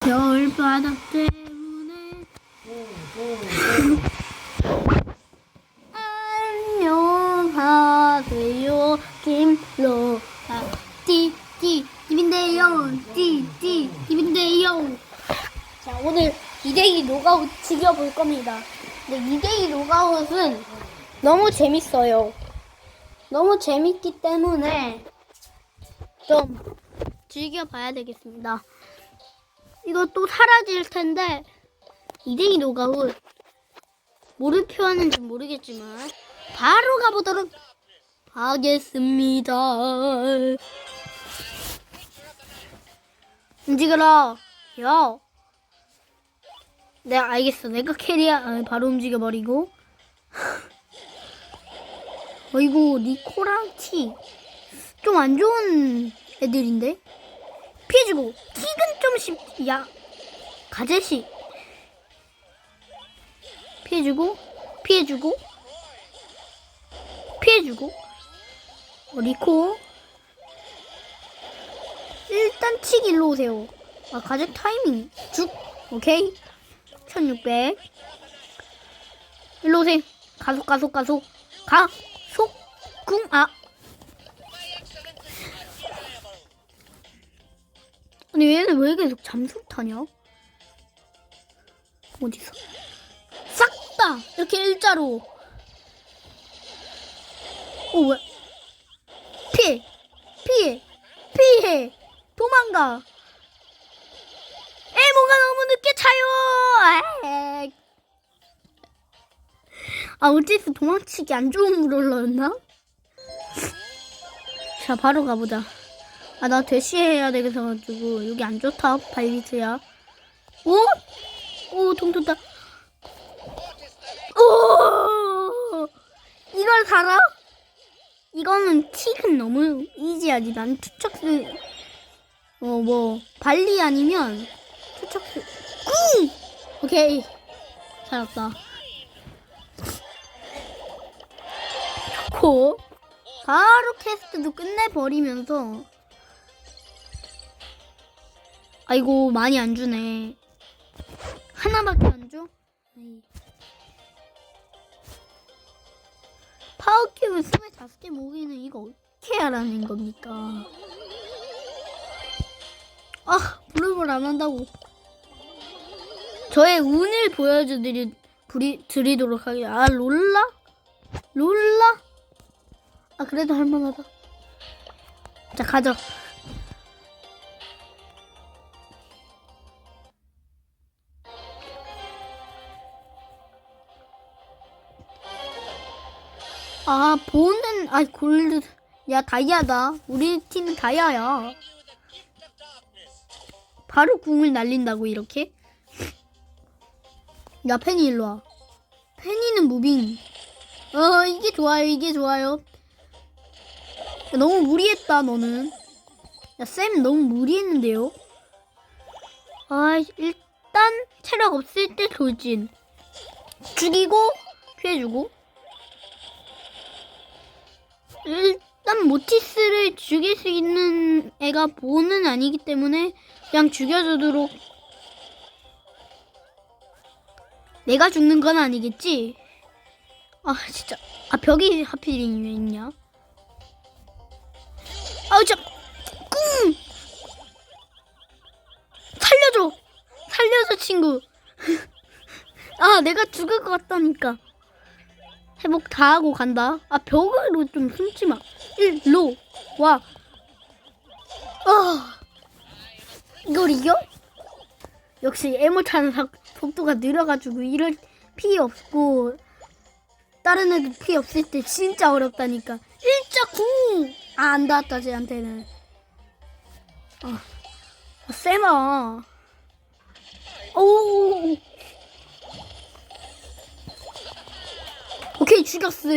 겨울바닥 때문에. 안녕하세요. 김로 아. 띠띠. 입인데요. 띠띠. 입인데요. 자 오늘 2대2 로가웃 즐겨볼 겁니다. 근데 2대2 로가웃은 너무 재밌어요. 너무 재밌기 때문에 좀 즐겨봐야 되겠습니다 이거 또 사라질 텐데 2대2 노가웃 뭐를 표하는지 모르겠지만 바로 가보도록 하겠습니다 움직여라 야 네, 알겠어. 내가 캐리야. 아, 바로 움직여버리고. 어이구, 니코랑 티. 좀 안 좋은 애들인데? 피해주고. 틱은 좀 쉽, 야. 가재씨. 피해주고. 피해주고. 피해주고. 어, 리코. 일단 틱 일로 오세요. 아, 가재 타이밍. 죽. 오케이. 1600. 일로 오세요. 가속, 가속, 가속. 가속, 궁, 아. 아니, 얘는 왜 계속 잠수 타냐? 어디서? 싹 다! 이렇게 일자로. 오, 왜? 피해! 피해! 피해! 도망가! 에모가 너무 늦게 차요! 아, 어째서 도망치기 안 좋은 물 올라왔나? 자, 바로 가보자. 아, 나 대시해야 되겠어가지고, 여기 안 좋다, 발리트야. 오? 오, 통통다. 오! 이걸 살아? 이거는 틱은 너무 이지하지. 난 투척스, 어, 뭐, 발리 아니면 투척스, 꿍! 오케이. 살았다. 좋고, 바로 캐스트도 끝내버리면서, 아이고, 많이 안 주네. 하나밖에 안 줘? 에이. 파워큐브 25개 모으기는 이거 어떻게 하라는 겁니까? 아, 블루볼 안 한다고. 저의 운을 보여드리, 드리도록 하겠습니다. 아, 롤라? 롤라? 아, 그래도 할만하다. 자, 가죠. 아, 보는, 아, 골드. 야, 다이아다. 우리 팀은 다이아야. 바로 궁을 날린다고, 이렇게? 야, 페니 일로 와. 페니는 무빙. 어, 이게 좋아요, 이게 좋아요. 야, 너무 무리했다, 너는. 야, 쌤 너무 무리했는데요? 아, 일단, 체력 없을 때 돌진. 죽이고, 피해주고. 일단 모티스를 죽일 수 있는 애가 보는 아니기 때문에 그냥 죽여주도록. 내가 죽는 건 아니겠지? 아 진짜. 아 벽이 하필 있냐? 아우 진짜 꿍! 살려줘! 살려줘 친구. 아 내가 죽을 것 같다니까 회복 다 하고 간다. 아, 벽으로 좀 숨지 마. 일로 와. 아, 이걸 이겨? 역시 애모 타는 사- 속도가 느려가지고 이럴 피 없고 다른 애들 피 없을 때 진짜 어렵다니까. 일자 궁! 아, 안 닿았다, 쟤한테는. 아, 아 쌤아. 오, 오케이 죽였어.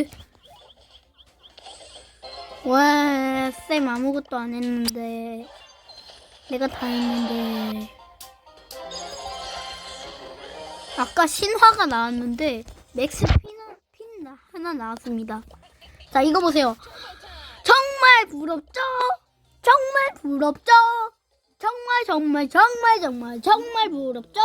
와, 쌤 아무것도 안 했는데 내가 다 했는데 아까 신화가 나왔는데 맥스 핀 나- 하나 나왔습니다. 자 이거 보세요. 정말 부럽죠? 정말 부럽죠? 정말 정말 정말 정말 정말 부럽죠.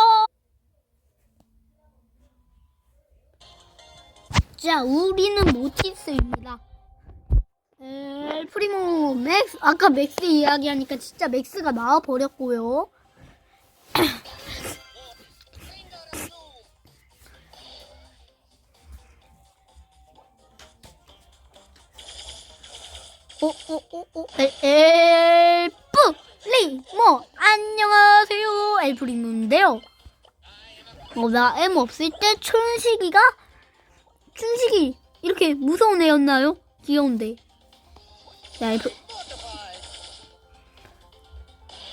자, 우리는 모티스입니다. 에, 프리모 맥스 아까 맥스 이야기하니까 진짜 맥스가 나와 버렸고요. 오오오오 엘프 리모 안녕하세요 엘프리모인데요. 어, 나 M 없을 때 춘식이가 춘식이 이렇게 무서운 애였나요? 귀여운데. 야 엘프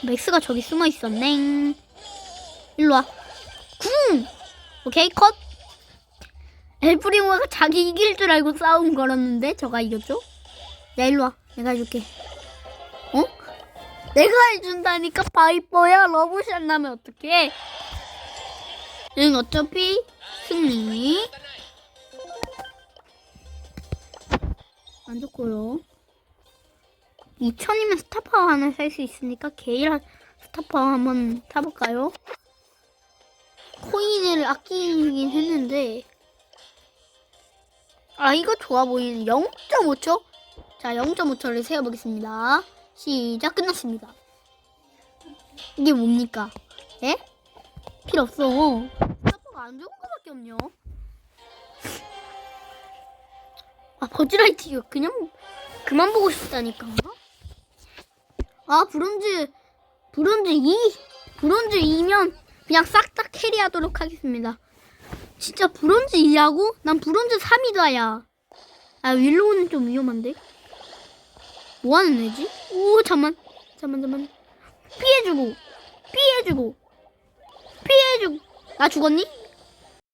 맥스가 저기 숨어 있었네. 일로 와. 쿵. 오케이 컷. 엘프리모가 자기 이길 줄 알고 싸움 걸었는데 저가 이겼죠? 야 일로 와 내가 해줄게 어? 내가 해준다니까 바이퍼야 러브샷 나면 어떡해 응 어차피 승리 안 좋고요 2000이면 스타파워 하나 살 수 있으니까 게일 스타파워 한번 타볼까요? 코인을 아끼긴 했는데 아 이거 좋아 보이는 0.5초? 자, 0.5초를 세어보겠습니다. 시작 끝났습니다. 이게 뭡니까? 예? 필요 없어. 스타퍼가 안 좋은 거밖에 없냐? 아, 버즈라이트 이거 그냥 그만 보고 싶다니까. 아, 브론즈, 브론즈 2, 브론즈 2면 그냥 싹 다 캐리하도록 하겠습니다. 진짜 브론즈 2하고 난 브론즈 3이다, 야. 아, 윌로우는 좀 위험한데? 뭐 하는 애지? 오, 잠만. 잠만, 잠만. 피해주고. 피해주고. 피해주고. 나 죽었니?